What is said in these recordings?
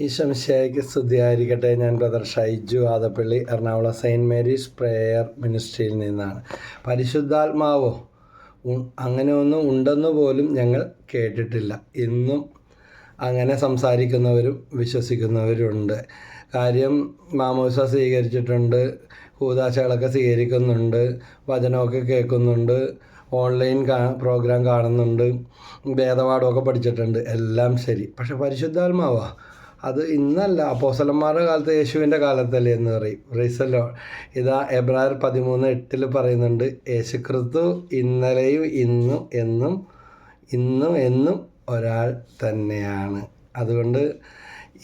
ഈശംശയ്ക്ക് സ്തുതിയായിരിക്കട്ടെ. ഞാൻ brother Shaiju Adappally Ernakulam saint Mary's prayer മിനിസ്ട്രിയിൽ നിന്നാണ്. പരിശുദ്ധാത്മാവോ അങ്ങനെ ഒന്നും ഉണ്ടെന്ന് പോലും ഞങ്ങൾ കേട്ടിട്ടില്ല. ഇന്നും അങ്ങനെ സംസാരിക്കുന്നവരും വിശ്വസിക്കുന്നവരുണ്ട്. കാര്യം മാമോസ സ്വീകരിച്ചിട്ടുണ്ട് കൂതാശകളൊക്കെ സ്വീകരിക്കുന്നുണ്ട് വചനമൊക്കെ കേൾക്കുന്നുണ്ട് ഓൺലൈൻ കാ പ്രോഗ്രാം കാണുന്നുണ്ട് ഭേദപാഠമൊക്കെ പഠിച്ചിട്ടുണ്ട്. എല്ലാം ശരി. പക്ഷെ പരിശുദ്ധാത്മാവാ അത് ഇന്നല്ല. അപ്പോസലന്മാരുടെ കാലത്ത് യേശുവിന്റെ കാലത്തല്ലേ എന്ന് പറയും. റീസല്ലോ ഇതാ എബ്രായർ പതിമൂന്ന് എട്ടിൽ പറയുന്നുണ്ട് യേശുക്രിസ്തു ഇന്നലെയും ഇന്നും എന്നും ഇന്നും എന്നും ഒരാൾ തന്നെയാണ്. അതുകൊണ്ട്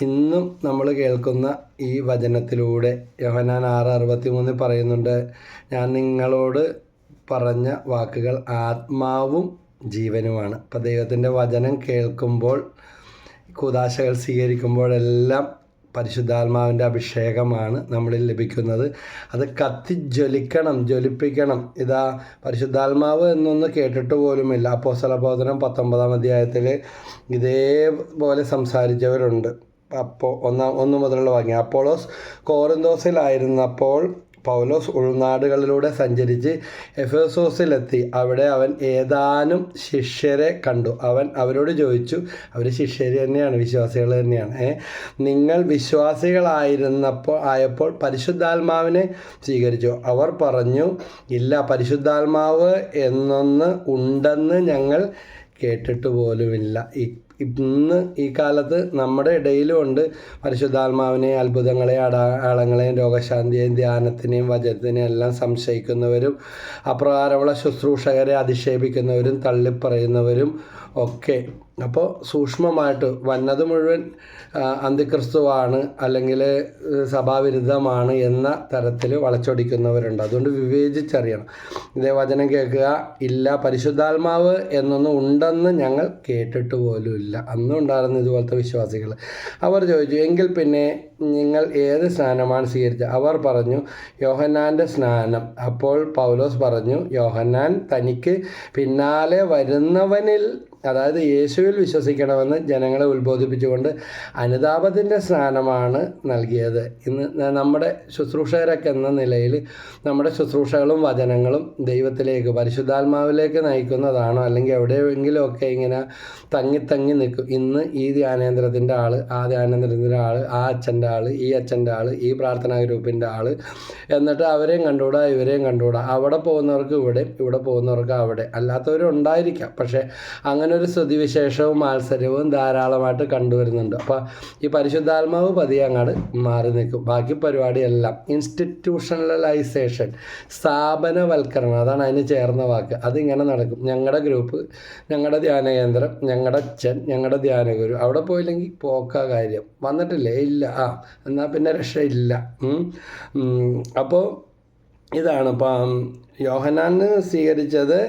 ഇന്നും നമ്മൾ കേൾക്കുന്ന ഈ വചനത്തിലൂടെ യോഹനാൻ ആറ് അറുപത്തി മൂന്നിൽ പറയുന്നുണ്ട് ഞാൻ നിങ്ങളോട് പറഞ്ഞ വാക്കുകൾ ആത്മാവും ജീവനുമാണ്. അപ്പം ദൈവത്തിന്റെ വചനം കേൾക്കുമ്പോൾ കുദാശകൾ സ്വീകരിക്കുമ്പോഴെല്ലാം പരിശുദ്ധാത്മാവിന്റെ അഭിഷേകമാണ് നമ്മളിൽ ലഭിക്കുന്നത്. അത് കത്തി ജ്വലിക്കണം ജ്വലിപ്പിക്കണം. ഇതാ പരിശുദ്ധാത്മാവ് എന്നൊന്ന് കേട്ടിട്ട് പോലുമില്ല. അപ്പോസ്തലബോധനം പത്തൊമ്പതാം അധ്യായത്തിൽ ഇതേപോലെ സംസാരിച്ചവരുണ്ട്. അപ്പോൾ ഒന്നാം ഒന്ന് മുതലുള്ള വാങ്ങി അപ്പോളോസ് കോറിന്തോസിലായിരുന്നപ്പോൾ പൗലോസ് ഉൾനാടുകളിലൂടെ സഞ്ചരിച്ച് എഫേസോസിലെത്തി. അവിടെ അവൻ ഏതാനും ശിഷ്യരെ കണ്ടു. അവൻ അവരോട് ചോദിച്ചു അവർ ശിഷ്യർ തന്നെയാണ് വിശ്വാസികൾ തന്നെയാണ്. നിങ്ങൾ വിശ്വാസികളായിരുന്നപ്പോൾ ആയപ്പോൾ പരിശുദ്ധാത്മാവിനെ സ്വീകരിച്ചു. അവർ പറഞ്ഞു ഇല്ല പരിശുദ്ധാത്മാവ് എന്നൊന്ന് ഉണ്ടെന്ന് ഞങ്ങൾ കേട്ടിട്ട് പോലുമില്ല ഇന്ന് ഈ കാലത്ത് നമ്മുടെ ഇടയിലും ഉണ്ട്. പരിശുദ്ധാത്മാവിനെ അത്ഭുതങ്ങളെയും അടയാളങ്ങളെയും രോഗശാന്തിയെയും ധ്യാനത്തിനെയും വചനത്തിനെയും എല്ലാം സംശയിക്കുന്നവരും അപ്രകാരമുള്ള ശുശ്രൂഷകരെ അധിക്ഷേപിക്കുന്നവരും തള്ളിപ്പറയുന്നവരും ഒക്കെ. അപ്പോൾ സൂക്ഷ്മമായിട്ട് വന്നത് മുഴുവൻ അന്തിക്രിസ്തുവാണ് അല്ലെങ്കിൽ സഭാവിരുദ്ധമാണ് എന്ന തരത്തിൽ വളച്ചൊടിക്കുന്നവരുണ്ട്. അതുകൊണ്ട് വിവേചിച്ചറിയണം. ഇതേ വചനം കേൾക്കുക ഇല്ല പരിശുദ്ധാത്മാവ് എന്നൊന്നും ഉണ്ടെന്ന് ഞങ്ങൾ കേട്ടിട്ട് പോലും ഇല്ല. അന്നും ഉണ്ടായിരുന്ന ഇതുപോലത്തെ വിശ്വാസികൾ അവർ ചോദിച്ചു എങ്കിൽ പിന്നെ നിങ്ങൾ ഏത് സ്നാനമാണ് സ്വീകരിച്ചത് അവർ പറഞ്ഞു യോഹന്നാന്റെ സ്നാനം. അപ്പോൾ പൗലോസ് പറഞ്ഞു യോഹന്നാൻ തനിക്ക് പിന്നാലെ വരുന്നവനിൽ അതായത് യേശുവിൽ വിശ്വസിക്കണമെന്ന് ജനങ്ങളെ ഉത്ബോധിപ്പിച്ചുകൊണ്ട് അനുതാപത്തിന്റെ സ്നാനമാണ് നൽകിയത്. ഇന്ന് നമ്മുടെ ശുശ്രൂഷകരൊക്കെ എന്ന നിലയിൽ നമ്മുടെ ശുശ്രൂഷകളും വചനങ്ങളും ദൈവത്തിലേക്ക് പരിശുദ്ധാത്മാവിലേക്ക് നയിക്കുന്നതാണോ? അല്ലെങ്കിൽ എവിടെയെങ്കിലുമൊക്കെ ഇങ്ങനെ തങ്ങി തങ്ങി നിൽക്കും. ഇന്ന് ഈ ധ്യാനേന്ദ്രത്തിന്റെ ആൾ ആ ധ്യാനേന്ദ്രത്തിന്റെ ആൾ ആ അച്ഛന്റെ ആൾ ഈ അച്ഛന്റെ ആൾ ഈ പ്രാർത്ഥനാ ഗ്രൂപ്പിന്റെ ആൾ എന്നിട്ട് അവരെയും കണ്ടുകൂടാ ഇവരെയും കണ്ടുകൂടാ. അവിടെ പോകുന്നവർക്ക് ഇവിടെ ഇവിടെ പോകുന്നവർക്ക് അവിടെ. അല്ലാത്തവരും ഉണ്ടായിരിക്കാം പക്ഷേ അങ്ങനെ ഒരു സ്തുതിവിശേഷവും മാത്സര്യവും ധാരാളമായിട്ട് കണ്ടുവരുന്നുണ്ട്. അപ്പോൾ ഈ പരിശുദ്ധാത്മാവ് പതിയെ അങ്ങാട് മാറി നിൽക്കും. ബാക്കി പരിപാടിയെല്ലാം ഇൻസ്റ്റിറ്റ്യൂഷണലൈസേഷൻ സ്ഥാപനവൽക്കരണം അതാണ് അതിന് ചേർന്ന വാക്ക്. അതിങ്ങനെ നടക്കും. ഞങ്ങളുടെ ഗ്രൂപ്പ് ഞങ്ങളുടെ ധ്യാന കേന്ദ്രം ഞങ്ങളുടെ അച്ഛൻ ഞങ്ങളുടെ ധ്യാനഗുരു അവിടെ പോയില്ലെങ്കിൽ പോക്ക കാര്യം. വന്നിട്ടില്ലേ? ഇല്ല. ആ എന്നാൽ പിന്നെ രക്ഷയില്ല. അപ്പോൾ ഇതാണ്. ഇപ്പം യോഹനാന് സ്വീകരിച്ചത്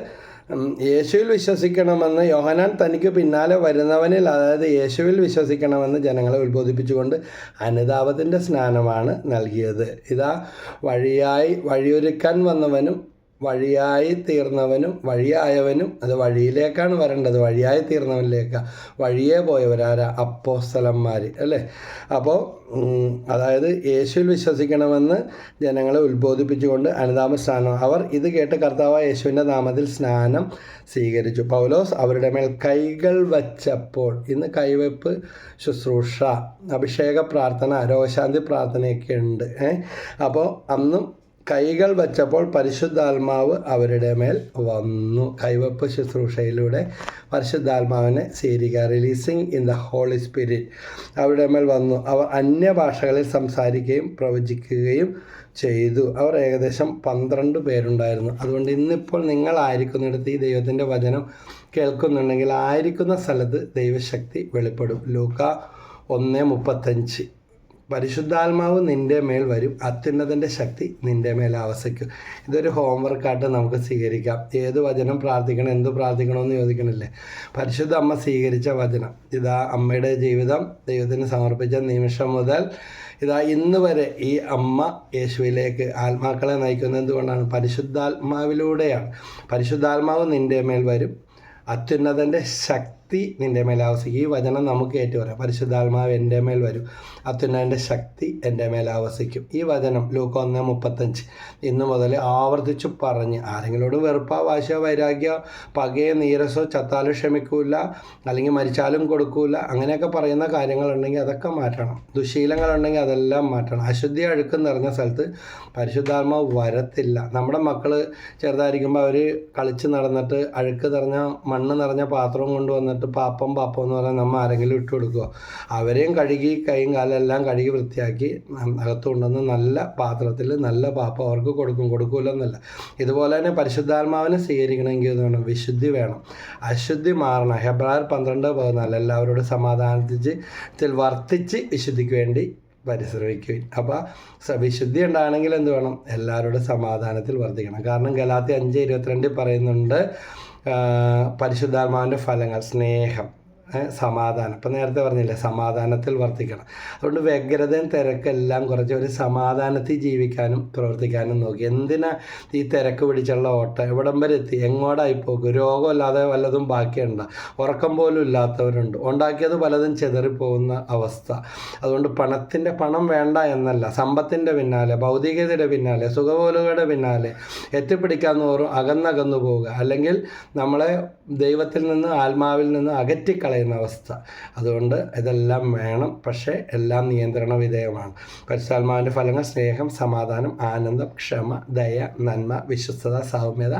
യേശുവിൽ വിശ്വസിക്കണമെന്ന് യോഹനാൻ തനിക്ക് പിന്നാലെ വരുന്നവനിൽ അതായത് യേശുവിൽ വിശ്വസിക്കണമെന്ന് ജനങ്ങളെ ഉത്ബോധിപ്പിച്ചുകൊണ്ട് അനുതാപത്തിന്റെ സ്നാനമാണ് നൽകിയത്. ഇതാ വഴിയായി വഴിയൊരുക്കാൻ വന്നവനും വഴിയായി തീർന്നവനും വഴിയായവനും അത് വഴിയിലേക്കാണ് വരേണ്ടത്. വഴിയായി തീർന്നവനിലേക്ക്. വഴിയെ പോയവരാരാ അപ്പോസ്തലന്മാർ അല്ലേ? അപ്പോൾ അതായത് യേശുവിൽ വിശ്വസിക്കണമെന്ന് ജനങ്ങളെ ഉത്ബോധിപ്പിച്ചുകൊണ്ട് അനുതാപ സ്നാനം അവർ ഇത് കേട്ട് കർത്താവ് യേശുവിന്റെ നാമത്തിൽ സ്നാനം സ്വീകരിച്ചു. പൗലോസ് അവരുടെ മേൽ കൈകൾ വച്ചപ്പോൾ ഇന്ന് കൈവയ്പ്പ് ശുശ്രൂഷ അഭിഷേക പ്രാർത്ഥന രോഗശാന്തി പ്രാർത്ഥനയൊക്കെ ഉണ്ട്. അപ്പോൾ അന്നും കൈകൾ വച്ചപ്പോൾ പരിശുദ്ധാത്മാവ് അവരുടെ മേൽ വന്നു. കൈവപ്പ് ശുശ്രൂഷയിലൂടെ പരിശുദ്ധാത്മാവിനെ സ്വീകരിക്കുക. Releasing in the holy spirit അവരുടെ മേൽ വന്നു. അവർ അന്യഭാഷകളിൽ സംസാരിക്കുകയും പ്രവചിക്കുകയും ചെയ്തു. അവർ ഏകദേശം പന്ത്രണ്ട് പേരുണ്ടായിരുന്നു. അതുകൊണ്ട് ഇന്നിപ്പോൾ നിങ്ങളായിരിക്കുന്നിടത്ത് ഈ ദൈവത്തിന്റെ വചനം കേൾക്കുന്നുണ്ടെങ്കിൽ ആയിരിക്കുന്ന സ്ഥലത്ത് ദൈവശക്തി വെളിപ്പെടും. ലൂക്ക ഒന്ന് മുപ്പത്തഞ്ച്. പരിശുദ്ധാത്മാവ് നിന്റെ മേൽ വരും. അത്യുന്നതന്റെ ശക്തി നിന്റെ മേൽ ആവസിക്കും. ഇതൊരു ഹോംവർക്കായിട്ട് നമുക്ക് സ്വീകരിക്കാം. ഏത് വചനം പ്രാർത്ഥിക്കണം എന്ത് പ്രാർത്ഥിക്കണമെന്ന് ചോദിക്കണില്ലേ? പരിശുദ്ധ അമ്മ സ്വീകരിച്ച വചനം. ഇതാ അമ്മയുടെ ജീവിതം ദൈവത്തിന് സമർപ്പിച്ച നിമിഷം മുതൽ ഇതാ ഇന്ന് വരെ ഈ അമ്മ യേശുവിലേക്ക് ആത്മാക്കളെ നയിക്കുന്നത് എന്തുകൊണ്ടാണ്? പരിശുദ്ധാത്മാവിലൂടെയാണ്. പരിശുദ്ധാത്മാവ് നിന്റെ മേൽ വരും. അത്യുന്നതന്റെ ശക്തി ശക്തി നിന്റെ മേൽ ആവസിക്കും ഈ വചനം നമുക്ക് ഏറ്റു പറയാം പരിശുദ്ധാത്മാവ് എന്റെ മേൽ വരും. അത്യുന്നതിന്റെ ശക്തി എന്റെ മേൽ ആവസിക്കും. ഈ വചനം ലൂക്ക ഒന്ന് മുപ്പത്തഞ്ച്. ഇന്ന് മുതൽ ആവർത്തിച്ച് പറഞ്ഞ് ആരെങ്കിലോട് വെറുപ്പ വാശ വൈരാഗ്യ പകയോ നീരസോ ചത്താലും ക്ഷമിക്കൂല അല്ലെങ്കിൽ മരിച്ചാലും കൊടുക്കൂല അങ്ങനെയൊക്കെ പറയുന്ന കാര്യങ്ങളുണ്ടെങ്കിൽ അതൊക്കെ മാറ്റണം. ദുശീലങ്ങളുണ്ടെങ്കിൽ അതെല്ലാം മാറ്റണം. അശുദ്ധി അഴുക്ക് നിറഞ്ഞ സ്ഥലത്ത് പരിശുദ്ധാത്മാവ് വരത്തില്ല. നമ്മുടെ മക്കൾ ചെറുതായിരിക്കുമ്പോൾ അവർ കളിച്ച് നടന്നിട്ട് അഴുക്ക് നിറഞ്ഞ മണ്ണ് നിറഞ്ഞ പാത്രവും കൊണ്ടുവന്നിട്ട് പാപ്പം പാപ്പം എന്ന് പറഞ്ഞാൽ നമ്മൾ ആരെങ്കിലും ഇട്ട് കൊടുക്കുക അവരെയും കഴുകി കൈയും കാലെല്ലാം കഴുകി വൃത്തിയാക്കി അകത്ത് കൊണ്ടുവന്ന് നല്ല പാത്രത്തിൽ നല്ല പാപ്പം അവർക്ക് കൊടുക്കും. കൊടുക്കൂലെന്നല്ല ഇതുപോലെ തന്നെ പരിശുദ്ധാത്മാവിനെ സ്വീകരിക്കണമെങ്കിൽ എന്ന് വേണം വിശുദ്ധി വേണം. അശുദ്ധി മാറണം. ഹെബ്രായർ പന്ത്രണ്ട് പതിനാല് എല്ലാവരോടും സമാധാനത്തിൽ വർത്തിച്ച് വിശുദ്ധിക്ക് വേണ്ടി പരിശ്രമിക്കുകയും അപ്പോൾ വിശുദ്ധി ഉണ്ടാകണമെങ്കിൽ എന്ത് വേണം? എല്ലാവരുടെ സമാധാനത്തിൽ വർദ്ധിക്കണം കാരണം ഗലാത്തി അഞ്ച് ഇരുപത്തിരണ്ടിൽ പറയുന്നുണ്ട് പരിശുദ്ധാത്മാവിന്റെ ഫലങ്ങൾ സ്നേഹം. സമാധാനം. ഇപ്പം നേരത്തെ പറഞ്ഞില്ലേ സമാധാനത്തിൽ വർത്തിക്കണം. അതുകൊണ്ട് വ്യഗ്രതയും തിരക്കെല്ലാം കുറച്ച് ഒരു സമാധാനത്തിൽ ജീവിക്കാനും പ്രവർത്തിക്കാനും നോക്കി. എന്തിനാ ഈ തിരക്ക് പിടിച്ചുള്ള ഓട്ടം? എവിടം വരെ എത്തി? എങ്ങോട്ടായി പോകും രോഗമല്ലാതെ വല്ലതും ബാക്കിയുണ്ട? ഉറക്കം പോലും ഇല്ലാത്തവരുണ്ട്. ഉണ്ടാക്കിയത് പലതും ചെതറിപ്പോകുന്ന അവസ്ഥ. അതുകൊണ്ട് പണത്തിന്റെ പണം വേണ്ട എന്നല്ല സമ്പത്തിന്റെ പിന്നാലെ ഭൗതികതയുടെ പിന്നാലെ സുഖപോലുകളുടെ പിന്നാലെ എത്തിപ്പിടിക്കാൻ തോറും അകന്നകന്നു പോവുക. അല്ലെങ്കിൽ നമ്മളെ ദൈവത്തിൽ നിന്ന് ആത്മാവിൽ നിന്ന് അകറ്റിക്കളയുന്ന അവസ്ഥ. അതുകൊണ്ട് ഇതെല്ലാം വേണം പക്ഷേ എല്ലാം നിയന്ത്രണ വിധേയമാണ്. പരിശുദ്ധാത്മാവിന്റെ ഫലങ്ങൾ സ്നേഹം സമാധാനം ആനന്ദം ക്ഷമ ദയ നന്മ വിശ്വസ്തത സൗമ്യത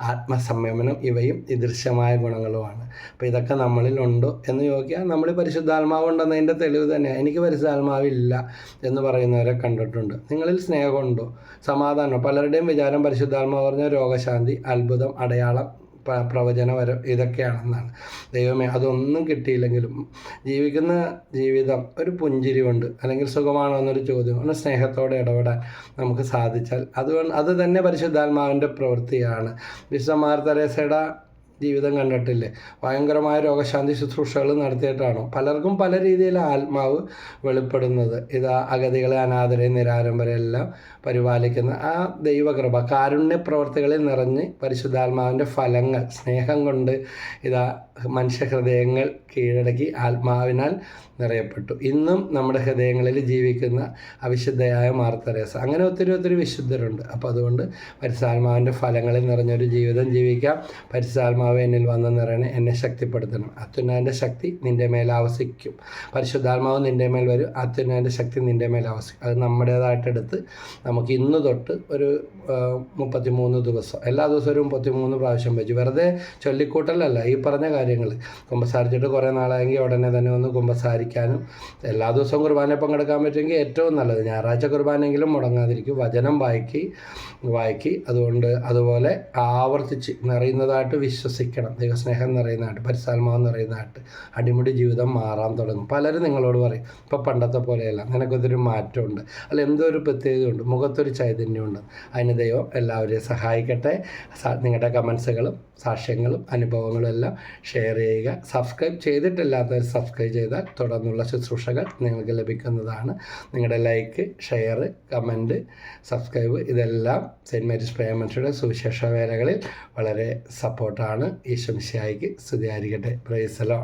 ആത്മസംയമനം ഇവയും ഇദൃശ്യമായ ഗുണങ്ങളുമാണ്. അപ്പോൾ ഇതൊക്കെ നമ്മളിൽ ഉണ്ടോ എന്ന് ചോദിച്ചാൽ നമ്മൾ പരിശുദ്ധാത്മാവ് ഉണ്ടെന്നതിന്റെ തെളിവ് തന്നെയാണ് എനിക്ക് പരിശുദ്ധാത്മാവില്ല എന്ന് പറയുന്നവരെ കണ്ടിട്ടുണ്ട്. നിങ്ങളിൽ സ്നേഹമുണ്ടോ സമാധാനം. പലരുടെയും വിചാരം പരിശുദ്ധാത്മാവ് പറഞ്ഞ രോഗശാന്തി അത്ഭുതം അടയാളം പ്രവചനപരം ഇതൊക്കെയാണെന്നാണ്. ദൈവമേ അതൊന്നും കിട്ടിയില്ലെങ്കിലും ജീവിക്കുന്ന ജീവിതം ഒരു പുഞ്ചിരി കൊണ്ട് അല്ലെങ്കിൽ സുഖമാണോ എന്നൊരു ചോദ്യം ഒന്ന് സ്നേഹത്തോടെ ഇടപെടാൻ നമുക്ക് സാധിച്ചാൽ അതുകൊണ്ട് അത് തന്നെ പരിശുദ്ധാത്മാവിന്റെ പ്രവൃത്തിയാണ്. വിശുദ്ധ മാർ തെരേസയുടെ ജീവിതം കണ്ടിട്ടില്ലേ? ഭയങ്കരമായ രോഗശാന്തി ശുശ്രൂഷകൾ നടത്തിയിട്ടാണോ. പലർക്കും പല രീതിയിൽ ആത്മാവ് വെളിപ്പെടുന്നത്. ഇത് അഗതികളെ അനാഥരെ നിരാരംഭരെ എല്ലാം പരിപാലിക്കുന്ന ആ ദൈവകൃപ കാരുണ്യ പ്രവർത്തികളിൽ നിറഞ്ഞ് പരിശുദ്ധാത്മാവിന്റെ ഫലങ്ങൾ സ്നേഹം കൊണ്ട് ഇതാ മനുഷ്യഹൃദയങ്ങൾ കീഴടക്കി ആത്മാവിനാൽ നിറയപ്പെട്ടു. ഇന്നും നമ്മുടെ ഹൃദയങ്ങളിൽ ജീവിക്കുന്ന അവിശുദ്ധയായ മാർത്തരേസ അങ്ങനെ ഒത്തിരി ഒത്തിരി വിശുദ്ധരുണ്ട്. അപ്പോൾ അതുകൊണ്ട് പരിസാത്മാവിന്റെ ഫലങ്ങളിൽ നിറഞ്ഞൊരു ജീവിതം ജീവിക്കാം. പരിസാത്മാവ് എന്നിൽ വന്ന് നിറയണേ എന്നെ ശക്തിപ്പെടുത്തണം. അത്യുന്നതിന്റെ ശക്തി നിന്റെ മേൽ ആവസിക്കും. പരിശുദ്ധാത്മാവ് നിന്റെ മേൽ വരും. അത്യുന്നതിന്റെ ശക്തി നിന്റെ മേൽ ആവസിക്കും. അത് നമ്മുടേതായിട്ടെടുത്ത് നമുക്ക് ഇന്ന് തൊട്ട് ഒരു മുപ്പത്തിമൂന്ന് ദിവസം എല്ലാ ദിവസവും ഒരു മുപ്പത്തിമൂന്ന് പ്രാവശ്യം വെച്ചു. വെറുതെ ചൊല്ലിക്കൂട്ടലല്ല ഈ പറഞ്ഞ കാര്യങ്ങൾ. കുമ്പസാരിച്ചിട്ട് കുറേ നാളായെങ്കിൽ ഉടനെ തന്നെ ഒന്ന് കുമ്പസാരിക്കാനും എല്ലാ ദിവസവും കുർബാന പങ്കെടുക്കാൻ പറ്റുമെങ്കിൽ ഏറ്റവും നല്ലത്. ഞായറാഴ്ച കുർബാനയെങ്കിലും മുടങ്ങാതിരിക്കും. വചനം വായിക്കി വായിക്കി. അതുകൊണ്ട് അതുപോലെ ആവർത്തിച്ച് നിറയുന്നതായിട്ട് വിശ്വസിക്കണം. ദൈവസ്നേഹം നിറയുന്നതായിട്ട് പരിസാൽമാവ് നിറയുന്നതായിട്ട് അടിമുടി ജീവിതം മാറാൻ തുടങ്ങും. പലരും നിങ്ങളോട് പറയും ഇപ്പോൾ പണ്ടത്തെ പോലെയല്ല. നിനക്കൊരു മാറ്റമുണ്ട്. അല്ല എന്തോ ഒരു പ്രത്യേകതയുണ്ട്. മുഖത്തൊരു ചൈതന്യമുണ്ട്. അതിന് ദൈവം എല്ലാവരെയും സഹായിക്കട്ടെ. നിങ്ങളുടെ കമൻസുകളും സാക്ഷ്യങ്ങളും അനുഭവങ്ങളും എല്ലാം ഷെയർ ചെയ്യുക. സബ്സ്ക്രൈബ് ചെയ്തിട്ടില്ലാത്തവർ സബ്സ്ക്രൈബ് ചെയ്താൽ തുടർന്നുള്ള ശുശ്രൂഷകൾ നിങ്ങൾക്ക് ലഭിക്കുന്നതാണ്. നിങ്ങളുടെ ലൈക്ക് ഷെയർ കമന്റ് സബ്സ്ക്രൈബ് ഇതെല്ലാം സെന്റ് മേരീസ് പ്രേമൻഷയുടെ സുവിശേഷ വേലകളിൽ വളരെ സപ്പോർട്ടാണ് ഈശ്വംശായിക്ക് സ്തുതിയായിരിക്കട്ടെ. പ്രൈസലോ